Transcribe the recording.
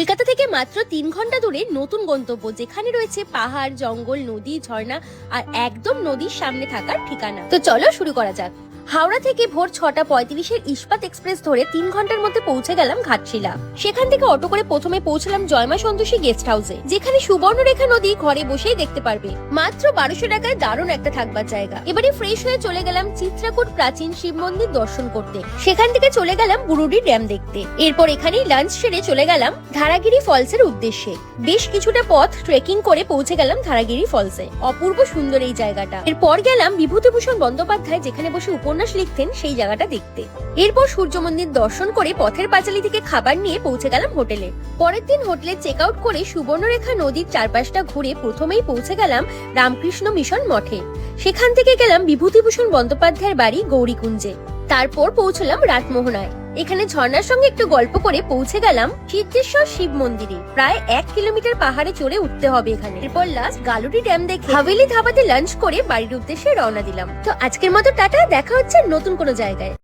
কলকাতা থেকে মাত্র তিন ঘণ্টা দূরে নতুন গন্তব্য, যেখানে রয়েছে পাহাড়, জঙ্গল, নদী, ঝর্ণা আর একদম নদীর সামনে থাকার ঠিকানা। তো চলো শুরু করা যাক। হাওড়া থেকে ভোর ছটা পঁয়ত্রিশের ইস্পাত এক্সপ্রেস ধরে তিন ঘণ্টার মধ্যে পৌঁছে গেলাম ঘাটশিলা। সেখান থেকে অটো করে প্রথমে পৌঁছলাম জয়মা সন্তোষী গেস্ট হাউসে, যেখানে সুবর্ণরেখা নদী ঘরে বসেই দেখতে পারবে। মাত্র বারোশো টাকায় দারুণ একটা থাকবার জায়গা। এবারে ফ্রেশ হয়ে চলে গেলাম চিত্রাকূট প্রাচীন শিব মন্দির দর্শন করতে। সেখান থেকে চলে গেলাম বুরুডি ড্যাম দেখতে। এরপর এখানেই লাঞ্চ সেরে চলে গেলাম ধারাগিরি ফলসের উদ্দেশ্যে। বেশ কিছুটা পথ ট্রেকিং করে পৌঁছে গেলাম ধারাগিরি ফলসে। অপূর্ব সুন্দর এই জায়গাটা। এরপর গেলাম বিভূতিভূষণ বন্দ্যোপাধ্যায়, যেখানে বসে উপন্যাস লিখতেন সেই জায়গাটা দেখতে। এরপর সূর্য মন্দির দর্শন করে পথের পাঁচালি থেকে খাবার নিয়ে পৌঁছে গেলাম হোটেলে। পরের দিন হোটেলে চেক আউট করে সুবর্ণরেখা নদীর চারপাশটা ঘুরে প্রথমেই পৌঁছে গেলাম রামকৃষ্ণ মিশন মঠে। সেখান থেকে গেলাম বিভূতিভূষণ বন্দ্যোপাধ্যায়ের বাড়ি গৌরীকুঞ্জে। তারপর পৌঁছলাম রাতমোহনায় এখানে ঝর্ণার সঙ্গে একটু গল্প করে পৌঁছে গেলাম সিদ্ধেশ্বর শিব মন্দিরে। প্রায় এক কিলোমিটার পাহাড়ে চড়ে উঠতে হবে এখানে। এরপর লাস্ট গালুটি ড্যাম দেখে হাভেলি ধাবাতে লাঞ্চ করে বাড়ির উদ্দেশ্যে রওনা দিলাম। তো আজকের মতো টাটা, দেখা হচ্ছে নতুন কোনো জায়গায়।